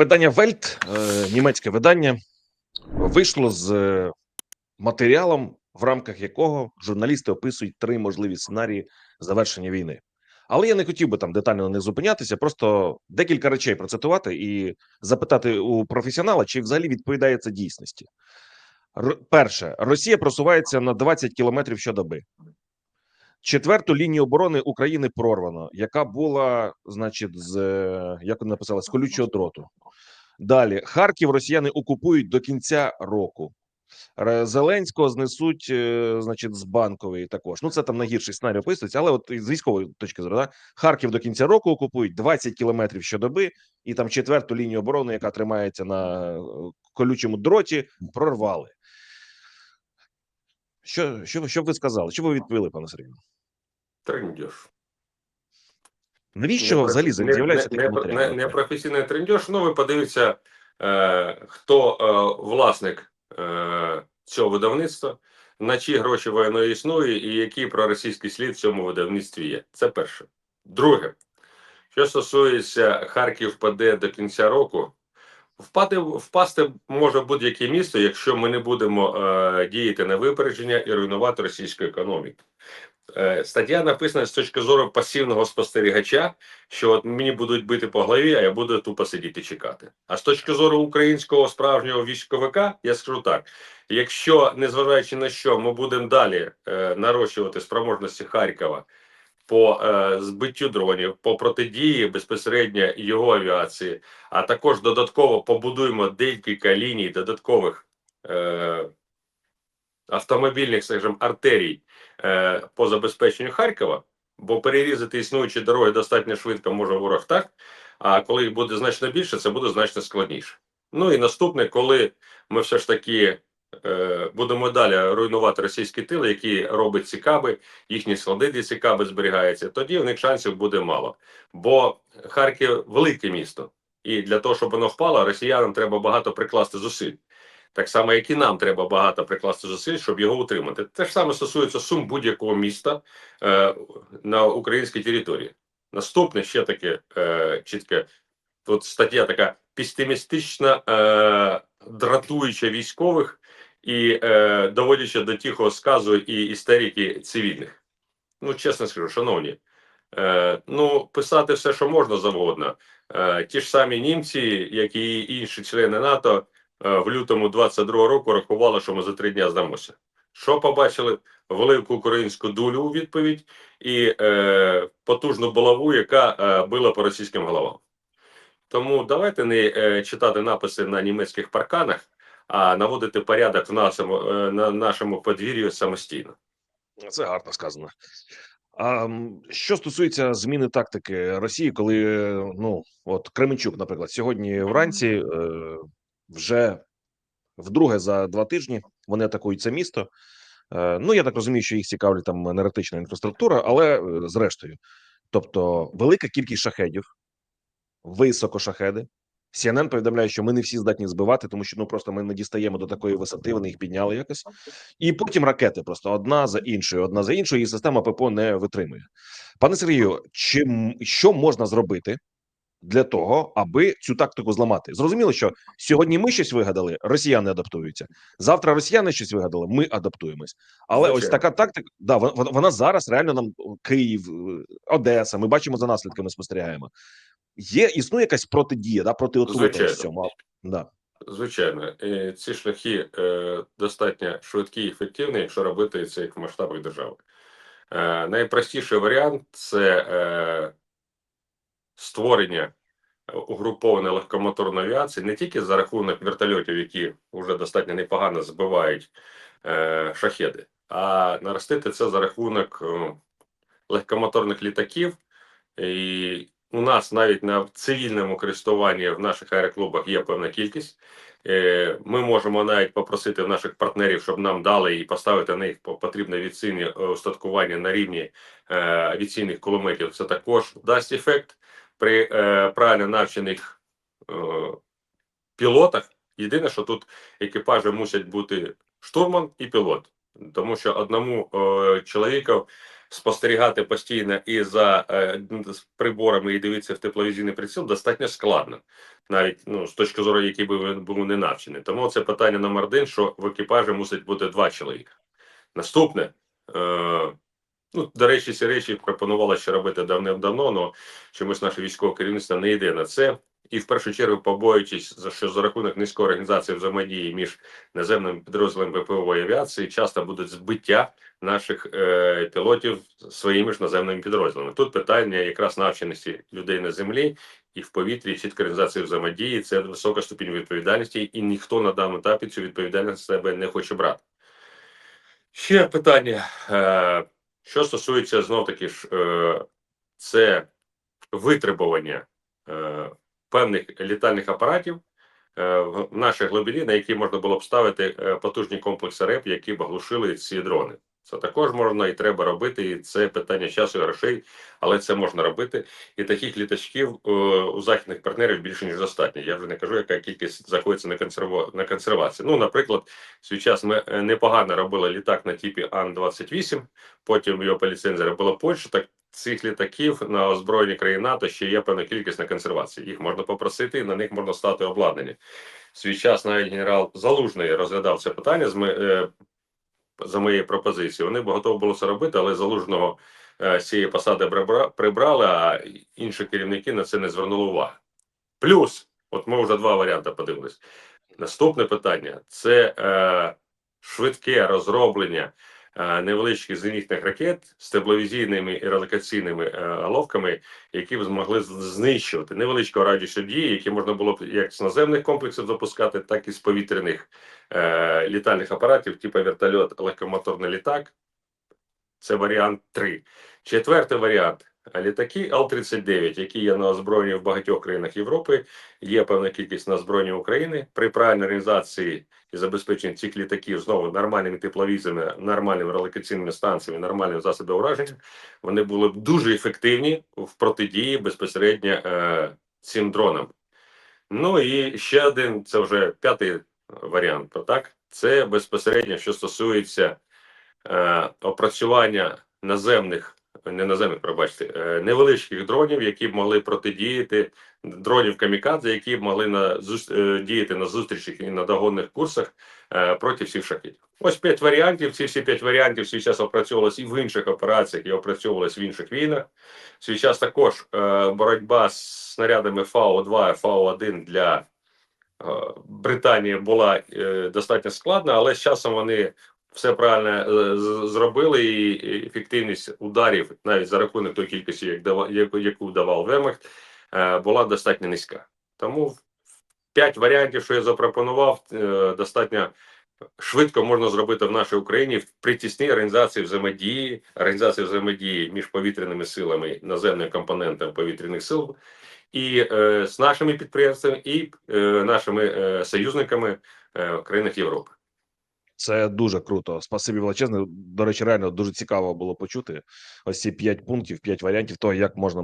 Видання Вельт, німецьке видання, вийшло з е, матеріалом, в рамках якого журналісти описують три можливі сценарії завершення війни. Але я не хотів би там детально них зупинятися, просто декілька речей процитувати і запитати у професіонала, чи взагалі відповідає це дійсності. Р- перше, Росія просувається на 20 кілометрів щодоби. Четверту лінію оборони України прорвано, яка була, значить, з е, як вони написали, з колючого дроту. Далі Харків росіяни окупують до кінця року. Зеленського знесуть, е, значить, з банкової також. Ну це там найгірший сценарій описується, але от з військової точки зору, да? Харків до кінця року окупують 20 кілометрів щодоби, і там четверту лінію оборони, яка тримається на е, колючому дроті, прорвали. Що, що, що б ви сказали? Що б ви відповіли, пане Сергію? Трендеж. Навіщо взагалі з'являються такі не, не, матеріали? не, не професійний трендеж. Ну, ви подивіться, е, хто е, власник е, цього видавництва, на чиї гроші воно існує, і який проросійський слід в цьому видавництві є. Це перше. Друге, що стосується Харків впаде до кінця року. Впаде, впасти може будь-яке місто, якщо ми не будемо е, діяти на випередження і руйнувати російську економіку. Е, стаття написана з точки зору пасивного спостерігача, що от мені будуть бити по голові, а я буду тупо сидіти чекати. А з точки зору українського справжнього військовика, я скажу так: якщо, незважаючи на що, ми будемо далі е, нарощувати спроможності Харкова по е, збиттю дронів, по протидії безпосередньо його авіації, а також додатково побудуємо декілька ліній додаткових е, автомобільних, скажімо, артерій е, по забезпеченню Харкова, бо перерізати існуючі дороги достатньо швидко може ворог так. А коли їх буде значно більше, це буде значно складніше. Ну і наступне, коли ми все ж таки будемо далі руйнувати російські тили, які робить цікаби, їхні склади для цікаби зберігаються, тоді в них шансів буде мало. Бо Харків велике місто, і для того, щоб воно впало, росіянам треба багато прикласти зусиль. Так само, як і нам треба багато прикласти зусиль, щоб його утримати. Те ж саме стосується сум будь-якого міста е, на українській території. Наступне ще таке е, чітке. Тут стаття така пестимістична, е, дратуюча військових і е, доводячи до тихого сказу і істерики цивільних. Ну, чесно скажу, шановні, е, ну, писати все, що можна завгодно. Е, ті ж самі німці, як і інші члени НАТО, е, в лютому 22-го року рахували, що ми за три дня здамося. Що побачили? Велику українську дулю у відповідь і е, потужну булаву, яка е, била по російським головам. Тому давайте не е, читати написи на німецьких парканах, а наводити порядок в нашому, е, на нашому подвір'ю самостійно. Це гарно сказано. А що стосується зміни тактики Росії, коли е, ну от Кременчук, наприклад, сьогодні вранці е, вже вдруге за два тижні вони атакують це місто. Ну я так розумію, що їх цікавлять там енергетична інфраструктура, але зрештою, тобто велика кількість шахедів, високо шахеди. CNN повідомляє, що ми не всі здатні збивати, тому що ну просто ми не дістаємо до такої висоти. Вони їх підняли якось, і потім ракети просто одна за іншою, одна за іншою, і система ППО не витримує. Пане Сергію, чи що можна зробити для того, аби цю тактику зламати? Зрозуміло, що сьогодні ми щось вигадали, росіяни адаптуються. Завтра росіяни щось вигадали, ми адаптуємось. Але ось така тактика, да, вона, вона- вона зараз реально нам Київ, е, Одеса. Ми бачимо за наслідками, спостерігаємо. Є існує якась протидія, да, проти цьому. Да. Звичайно, і ці шляхи е, достатньо швидкі і ефективні, якщо робити це як в масштабах держави. Е, найпростіший варіант це е, створення угрупованої легкомоторної авіації не тільки за рахунок вертольотів, які вже достатньо непогано збивають е, шахеди, а наростити це за рахунок е, легкомоторних літаків. І у нас навіть на цивільному користуванні в наших аероклубах є певна кількість. Е, Ми можемо навіть попросити в наших партнерів, щоб нам дали і поставити на них потрібне авіаційне е, устаткування на рівні е, авіаційних кулеметів. Це також дасть ефект при е, правильно навчених е, пілотах. Єдине, що тут екіпажі мусять бути штурман і пілот. тому що одному е, чоловіку спостерігати постійно і за е, приборами і дивитися в тепловізійний приціл достатньо складно, навіть ну з точки зору, який би він був не навчений. Тому це питання номер один, що в екіпажі мусить бути два чоловіка. Наступне. Е, Ну, до речі, ці речі пропонували ще робити давним-давно, але чомусь наше військове керівництво не йде на це. І в першу чергу, побоюючись, що за рахунок низької організації взаємодії між наземними підрозділами ППО і авіації, часто будуть збиття наших е, пілотів своїми ж наземними підрозділами. Тут питання якраз навченості людей на землі і в повітрі, чітка організація взаємодії. Це висока ступінь відповідальності, і ніхто на даному етапі цю відповідальність себе не хоче брати. Ще питання. Е, що стосується знов таки ж, е, це витребування е, певних літальних апаратів е, в нашій глибині, на які можна було б ставити е, потужні комплекси РЕП, які б глушили ці дрони. Це також можна і треба робити, і це питання часу і грошей, але це можна робити. І таких літачків е, у західних партнерів більше ніж достатньо. Я вже не кажу, яка кількість знаходиться на консерво на консервації. Ну, наприклад, в свій час ми е, непогано робили літак на типі Ан-28, потім його по ліцензії робила Польща. Так цих літаків на озброєнні країн НАТО ще є певна кількість на консервації. Їх можна попросити, і на них можна стати обладнання. В свій час навіть генерал Залужний розглядав це питання з ми, е, за моєю пропозицією. Вони б готові були це робити, але залужного е, з цієї посади прибрали, а інші керівники на це не звернули уваги. Плюс, от ми вже два варіанти подивились. Наступне питання це е, швидке розроблення невеличких зенітних ракет з тепловізійними і релокаційними е, головками, які б змогли знищувати невеличкого радіусу дії, які можна було б як з наземних комплексів запускати, так і з повітряних е, літальних апаратів, типу вертольот, легкомоторний літак. Це варіант 3. Четвертий варіант. Літаки Л-39, які є на озброєнні в багатьох країнах Європи, є певна кількість на озброєнні України. При правильній організації і забезпеченні цих літаків знову нормальними тепловізами, нормальними релокаційними станціями, нормальними засобами ураження, вони були б дуже ефективні в протидії безпосередньо е, цим дронам. Ну і ще один, це вже п'ятий варіант. Так, це безпосередньо, що стосується е, опрацювання наземних, не наземних, пробачте, е, невеличких дронів, які б могли протидіяти дронів камікадзе, які б могли на е, діяти на зустрічах і на догонних курсах е, проти всіх шахідів. Ось п'ять варіантів. Ці всі п'ять варіантів свій час опрацьовувалися і в інших операціях, і опрацьовувалися в інших війнах. Свій час також боротьба з снарядами ФАО-2 ФАО-1 для е, Британії була е, достатньо складна, але з часом вони все правильно е, зробили, і ефективність ударів, навіть за рахунок той кількості, як дава, яку, давав Вермахт, е, була достатньо низька. Тому п'ять варіантів, що я запропонував, е, достатньо швидко можна зробити в нашій Україні при тісній організації взаємодії, організації взаємодії між повітряними силами, наземним компонентом повітряних сил. І е, з нашими підприємствами, і е, нашими е, союзниками е, в країнах Європи. Це дуже круто. Спасибі величезне. До речі, реально дуже цікаво було почути ось ці п'ять пунктів, п'ять варіантів того, як можна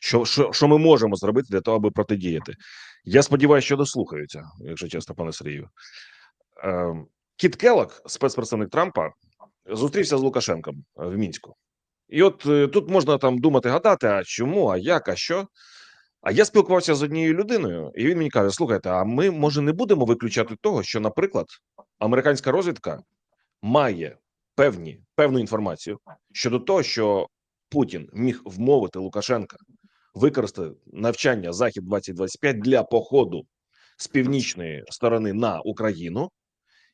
що, що, що ми можемо зробити для того, аби протидіяти. Я сподіваюся, що дослухаються, якщо чесно, пане Сергію. Ем, Кіт Келлок, спецпредставник Трампа, зустрівся з Лукашенком е, в мінську. І от е, тут можна там думати, гадати, а чому, а як, а що. А я спілкувався з однією людиною, і він мені каже: слухайте, а ми може не будемо виключати того, що, наприклад, американська розвідка має певні певну інформацію щодо того, що Путін міг вмовити Лукашенка використати навчання Захід 2025 для походу з північної сторони на Україну.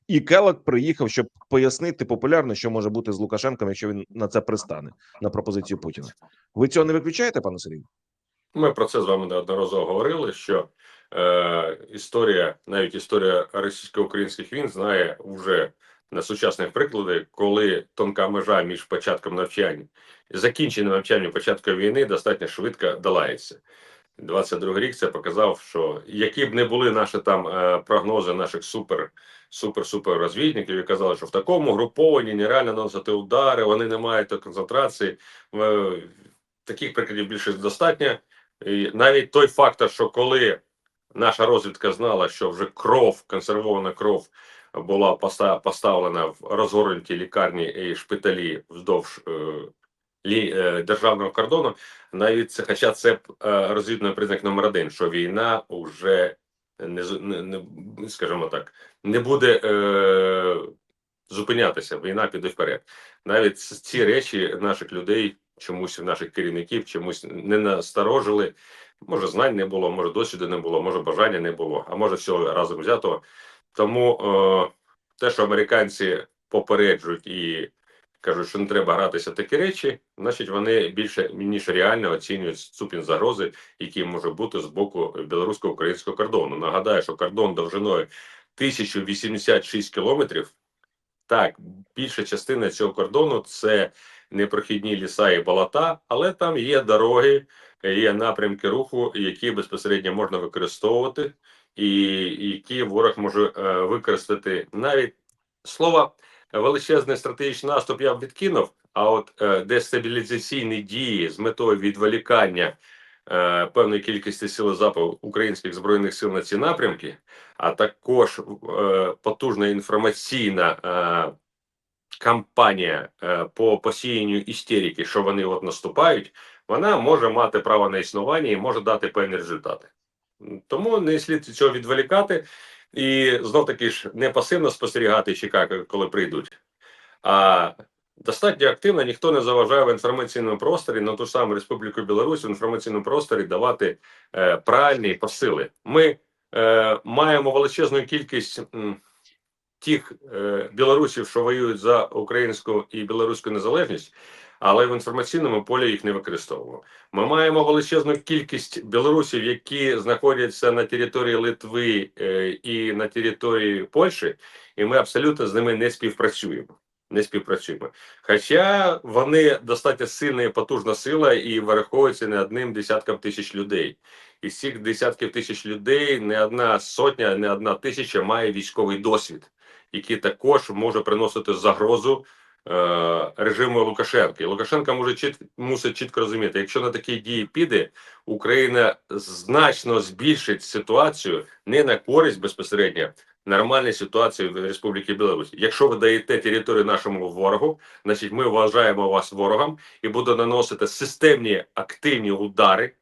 І Келок приїхав, щоб пояснити популярно, що може бути з Лукашенком, якщо він на це пристане на пропозицію Путіна. Ви цього не виключаєте, пане Сергію? Ми про це з вами неодноразово говорили. Що е, історія, навіть історія російсько-українських війн, знає вже на сучасних прикладах, коли тонка межа між початком навчання і закінченням навчання початком війни достатньо швидко долається. 22 рік це показав, що які б не були наші там е, прогнози наших супер супер супер розвідників, і казали, що в такому групованні нереально наносити удари, вони не мають концентрації. Таких прикладів більше достатньо. І навіть той фактор, що коли наша розвідка знала, що вже кров, консервована кров була поста- поставлена в розгорнуті лікарні і шпиталі вздовж е, е, державного кордону, навіть це, хоча це е, розвідний признак номер один, що війна вже не, не скажімо так, не буде е, зупинятися. Війна піде вперед. Навіть ці речі наших людей, чомусь наших керівників, чомусь не насторожили. Може, знань не було, може досвіду не було, може бажання не було, а може всього разом взятого. Тому е, те, що американці попереджують і кажуть, що не треба гратися в такі речі, значить вони більше ніж реально оцінюють ступінь загрози, який може бути з боку білорусько-українського кордону. Нагадаю, що кордон довжиною 1086 кілометрів. Так, більша частина цього кордону це непрохідні ліса і болота, але там є дороги, є напрямки руху, які безпосередньо можна використовувати, і які ворог може е, використати навіть слово величезний стратегічний наступ я б відкинув. А от е, дестабілізаційні дії з метою відволікання е, певної кількості сил запу українських збройних сил на ці напрямки, а також е, потужна інформаційна кампанія е, по посіянню істерики, що вони от наступають, вона може мати право на існування і може дати певні результати. Тому не слід цього відволікати і знов таки ж не пасивно спостерігати, чекати, коли прийдуть. А достатньо активно ніхто не заважає в інформаційному просторі на ту саму Республіку Білорусь в інформаційному просторі давати е, правильні посили. Ми е, маємо величезну кількість тих е, білорусів, що воюють за українську і білоруську незалежність, але в інформаційному полі їх не використовуємо. Ми маємо величезну кількість білорусів, які знаходяться на території Литви е, і на території Польщі, і ми абсолютно з ними не співпрацюємо. Не співпрацюємо. Хоча вони достатньо сильна і потужна сила і вираховуються не одним десятком тисяч людей. Із цих десятків тисяч людей не одна сотня, не одна тисяча має військовий досвід, який також може приносити загрозу е, режиму Лукашенка. І Лукашенко може чіт, мусить чітко розуміти, якщо на такі дії піде, Україна значно збільшить ситуацію не на користь безпосередньо нормальної ситуації в Республіці Білорусь. Якщо ви даєте територію нашому ворогу, значить ми вважаємо вас ворогом і буде наносити системні активні удари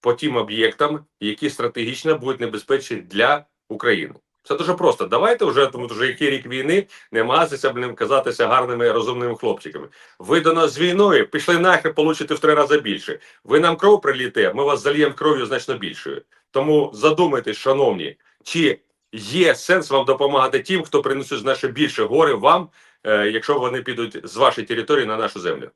по тим об'єктам, які стратегічно будуть небезпечні для України. Це дуже просто. Давайте вже тому, вже який рік війни не мазатися, блін, казатися гарними розумними хлопчиками. Ви до нас з війною пішли нахер, получите в три рази більше. Ви нам кров приліте, ми вас зальємо кров'ю значно більшою. Тому задумайтесь, шановні, чи є сенс вам допомагати тим, хто принесуть значно більше гори вам, е, якщо вони підуть з вашої території на нашу землю.